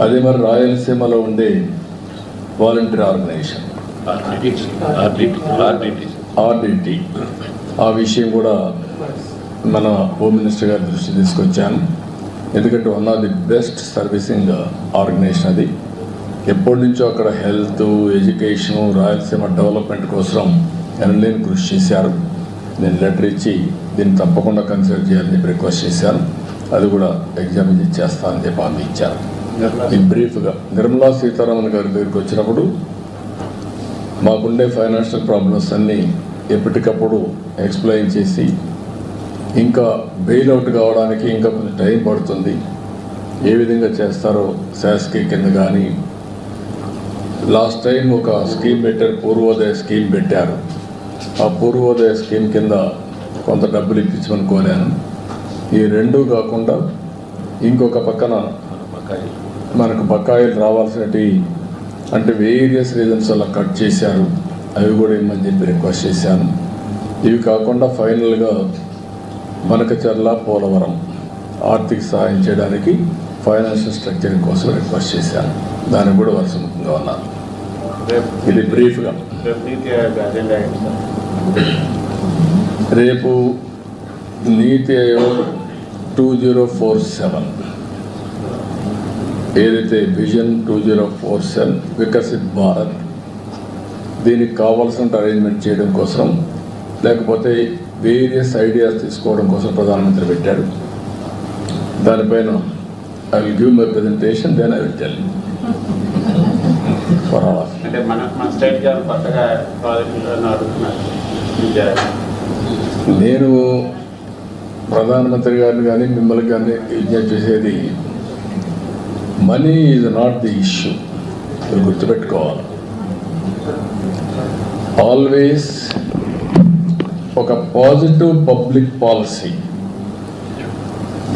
అదే మరి రాయలసీమలో ఉండే వాలంటీర్ ఆర్గనైజేషన్. ఆర్డిటి. ఆ విషయం కూడా మన హోమ్ మినిస్టర్ గారి దృష్టి తీసుకొచ్చాను. ఎందుకంటే one of the best servicing organization అది. ఎప్పటి నుంచో అక్కడ హెల్త్ ఎడ్యుకేషన్ రాయలసీమ డెవలప్మెంట్ కోసం ఎనలేని కృషి చేశారు. నేను లెటర్ ఇచ్చి దీన్ని తప్పకుండా కన్సిడర్ చేయాలని చెప్పి రిక్వెస్ట్ చేశాను. అది కూడా ఎగ్జామిన్ చేస్తానని చెప్పి ఇచ్చారు. బ్రీఫ్గా. నిర్మలా సీతారామన్ గారి దగ్గరికి వచ్చినప్పుడు మాకుండే ఫైనాన్షియల్ ప్రాబ్లమ్స్ అన్నీ ఎప్పటికప్పుడు ఎక్స్ప్లెయిన్ చేసి ఇంకా బెయిల్అవుట్ కావడానికి ఇంకా కొంచెం టైం పడుతుంది. ఏ విధంగా చేస్తారో శాసకి కింద కానీ లాస్ట్ టైం ఒక స్కీమ్ పెట్టారు పూర్వోదయ స్కీమ్ పెట్టారు. ఆ పూర్వోదయ స్కీమ్ కింద కొంత డబ్బులు ఇప్పించమని కోరాను. ఈ రెండు కాకుండా ఇంకొక పక్కన మనకు బకాయిలు రావాల్సినవి అంటే వేరియస్ రీజన్స్ వల్ల కట్ చేశారు. అవి కూడా ఇమ్మని చెప్పి రిక్వెస్ట్ చేశాను. ఇవి కాకుండా ఫైనల్గా మనకచర్ల పోలవరం ఆర్థిక సహాయం చేయడానికి ఫైనాన్షియల్ స్ట్రక్చరింగ్ కోసం రిక్వెస్ట్ చేశాను. దానికి కూడా వరుసముఖంగా ఉన్నాను. రేపు ఇది బ్రీఫ్గా రేపు NITI Aayog two zero four seven ఏదైతే vision two zero four seven Viksit Bharat దీనికి కావాల్సిన అరేంజ్మెంట్ చేయడం కోసం లేకపోతే వేరియస్ ఐడియాస్ తీసుకోవడం కోసం ప్రధానమంత్రి పెట్టాడు. దానిపైన I will give my presentation then I will tell for all of అంటే మన మన స్టేట్ గారు కొత్తగా ప్రాజెక్టులను అడుగుతున్నారు. విద్యార్థి నేను ప్రధానమంత్రి గారిని కానీ మిమ్మల్ని కానీ విజ్ఞప్తి చేసేది money is not the issue మీరు గుర్తుపెట్టుకోవాలి. ఆల్వేస్ ఒక పాజిటివ్ పబ్లిక్ పాలసీ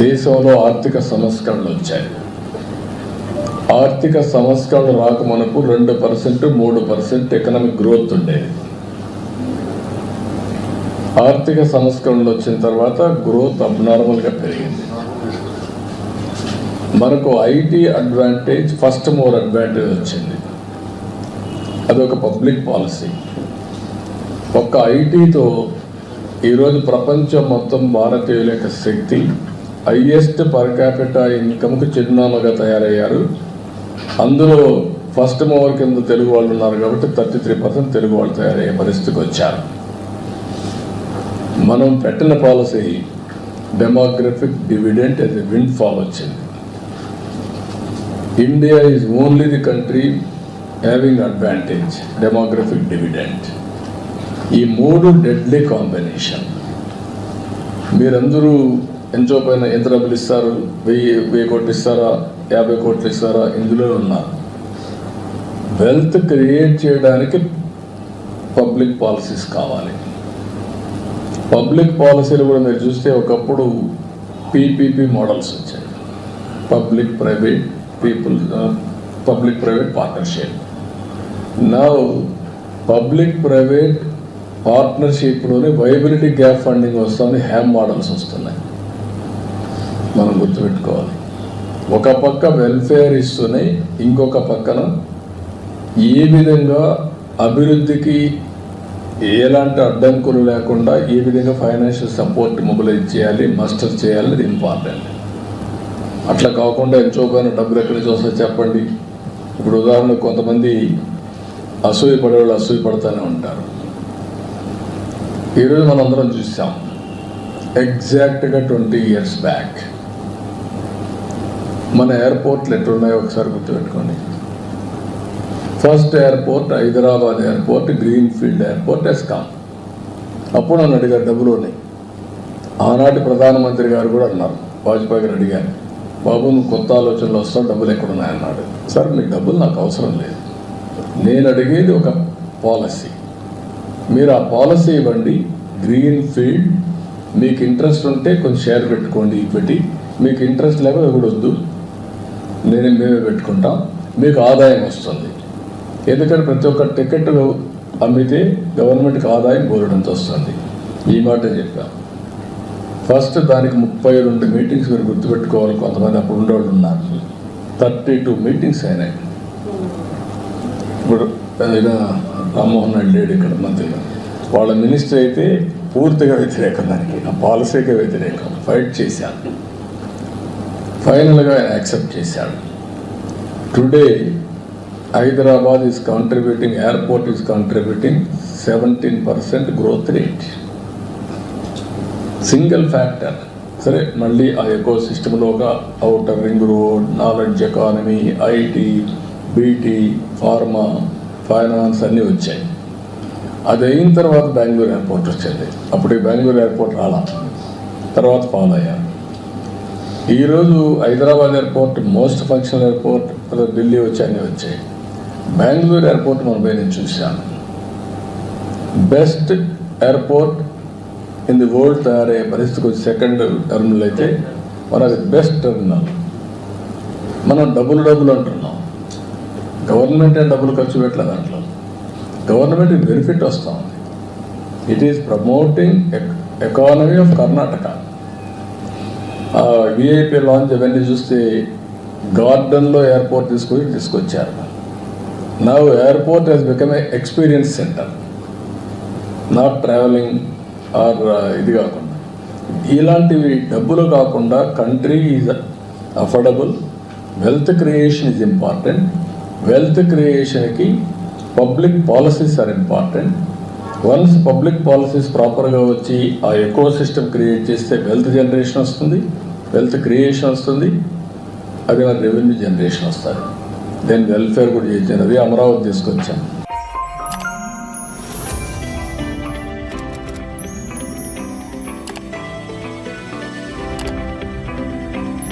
దేశంలో ఆర్థిక సంస్కరణలు వచ్చాయి. ఆర్థిక సంస్కరణ రాక మనకు రెండు పర్సెంట్ మూడు పర్సెంట్ ఎకనామిక్ గ్రోత్ ఉండేది. ఆర్థిక సంస్కరణలు వచ్చిన తర్వాత గ్రోత్ అబ్నార్మల్గా పెరిగింది. మనకు IT advantage first more advantage వచ్చింది. అది ఒక పబ్లిక్ పాలసీ. ఒక్క ఐటీతో ఈరోజు ప్రపంచం మొత్తం భారతీయుల యొక్క శక్తి హయ్యెస్ట్ పర్ క్యాపిటా ఇన్కమ్కి చిరునామాగా తయారయ్యారు. అందులో ఫస్ట్ మోవర్ కింద తెలుగు వాళ్ళు ఉన్నారు కాబట్టి థర్టీ త్రీ పర్సెంట్ తెలుగు వాళ్ళు తయారయ్యే పరిస్థితికి వచ్చారు. మనం పెట్టిన పాలసీ డెమోగ్రఫిక్ డివిడెంట్ అది విండ్ ఫాల్ వచ్చింది. India is only the country having advantage demographic dividend ఈ మూడు డెడ్లీ కాంబినేషన్ మీరందరూ ఎంతో పైన ఎంత డబ్బులు ఇస్తారు వెయ్యి వెయ్యి కోట్లు ఇస్తారా యాభై కోట్లు ఇస్తారా ఇందులో ఉన్నారు. వెల్త్ క్రియేట్ చేయడానికి పబ్లిక్ పాలసీస్ కావాలి. పబ్లిక్ పాలసీలు కూడా మీరు చూస్తే ఒకప్పుడు పీపీపీ మోడల్స్ వచ్చాయి. Public private people public private partnership నా పబ్లిక్ ప్రైవేట్ పార్ట్నర్షిప్లోనే వైబిలిటీ గ్యాప్ ఫండింగ్ వస్తుంది హ్యామ్ మోడల్స్ వస్తున్నాయి. మనం గుర్తుపెట్టుకోవాలి. ఒక పక్క వెల్ఫేర్ ఇస్తున్నాయి ఇంకొక పక్కన ఏ విధంగా అభివృద్ధికి ఎలాంటి అడ్డంకులు లేకుండా ఏ విధంగా ఫైనాన్షియల్ సపోర్ట్ మొబిలైజ్ చేయాలి మస్టర్ చేయాలి అది ఇంపార్టెంట్ అట్లా కాకుండా ఎంతో పైన డబ్బులు ఎక్కడి నుంచి చెప్పండి. ఇప్పుడు ఉదాహరణకు కొంతమంది అసూయ పడేవాళ్ళు అసూయ పడుతూనే ఉంటారు. ఈరోజు మనం అందరం చూసాం. ఎగ్జాక్ట్గా ట్వంటీ ఇయర్స్ బ్యాక్. మన ఎయిర్పోర్ట్లు ఎట్లున్నాయో ఒకసారి గుర్తుపెట్టుకోండి. First airport Hyderabad airport greenfield airport ఎస్కామ్ అప్పుడు నన్ను అడిగారు డబ్బులోని ఆనాటి ప్రధానమంత్రి గారు కూడా అన్నారు వాజ్పేయి గారు అడిగారు. బాబు నువ్వు కొత్త ఆలోచనలు వస్తా డబ్బులు ఎక్కడున్నాయన్నాడు. సార్ మీకు డబ్బులు నాకు అవసరం లేదు. నేను అడిగేది ఒక పాలసీ. మీరు ఆ పాలసీ ఇవ్వండి గ్రీన్ ఫీల్డ్ మీకు ఇంట్రెస్ట్ ఉంటే కొంచెం షేర్ పెట్టుకోండి ఇప్పటి మీకు ఇంట్రెస్ట్ లేక ఇవ్వడొద్దు నేను మేమే పెట్టుకుంటాం. మీకు ఆదాయం వస్తుంది. ఎందుకంటే ప్రతి ఒక్క టికెట్ అమ్మితే గవర్నమెంట్కి ఆదాయం బోలెడంత వస్తుంది. ఈ మాట చెప్పాను. ఫస్ట్ దానికి ముప్పై రెండు మీటింగ్స్ మీరు గుర్తుపెట్టుకోవాలి. కొంతమంది అప్పుడు ఉండేవాళ్ళు ఉన్నారు. థర్టీ టూ మీటింగ్స్ అయినాయి. ఇప్పుడు ఆయన రామ్మోహన్ రెడ్డి లేడు ఇక్కడ మంత్రిగా వాళ్ళ మినిస్టర్ అయితే పూర్తిగా వ్యతిరేకం దానికి. ఆ పాలసీకే వ్యతిరేకం. ఫైట్ చేశాను ఫైనల్గా ఆయన యాక్సెప్ట్ చేశాడు. Today Hyderabad is contributing airport is contributing seventeen percent growth rate. Single factor. సరే మళ్ళీ ఆ ఎకో ఒక outer ring road knowledge economy IT BT pharma finance అన్నీ వచ్చాయి. అది అయిన తర్వాత బెంగళూరు ఎయిర్పోర్ట్ వచ్చింది. అప్పుడు ఈ బెంగళూరు ఎయిర్పోర్ట్ రాలా. తర్వాత ఫాలో అయ్యారు ఈరోజు Hyderabad airport most functional airport Delhi వచ్చి అన్నీ వచ్చాయి. బెంగళూరు ఎయిర్పోర్ట్ మనం నేను చూశాను. Best airport in the world తయారయ్యే పరిస్థితికి వచ్చి సెకండ్ టర్మినల్ అయితే మన అది బెస్ట్ టర్మినల్ మనం డబ్బులు డబ్బులు అంటున్నాం. గవర్నమెంటే డబ్బులు ఖర్చు పెట్టలేదు దాంట్లో గవర్నమెంట్ బెనిఫిట్ వస్తూ ఉంది. It is promoting economy of Karnataka VIP launch అవన్నీ చూస్తే గార్డెన్లో ఎయిర్పోర్ట్ తీసుకొని తీసుకొచ్చారు. నా airport has become a experience center not traveling or ఇది కాకుండా. ఇలాంటివి డబ్బులు కాకుండా country is affordable. Wealth creation is important. Wealth క్రియేషన్కి public policies are important. Once public policies ప్రాపర్గా వచ్చి ఆ ఎకో సిస్టమ్ క్రియేట్ చేస్తే వెల్త్ జనరేషన్ వస్తుంది వెల్త్ క్రియేషన్ వస్తుంది అది మన రెవెన్యూ జనరేషన్ వస్తుంది. దెన్ వెల్ఫేర్ కూడా చేయించాను అది అమరావతి తీసుకొచ్చాను.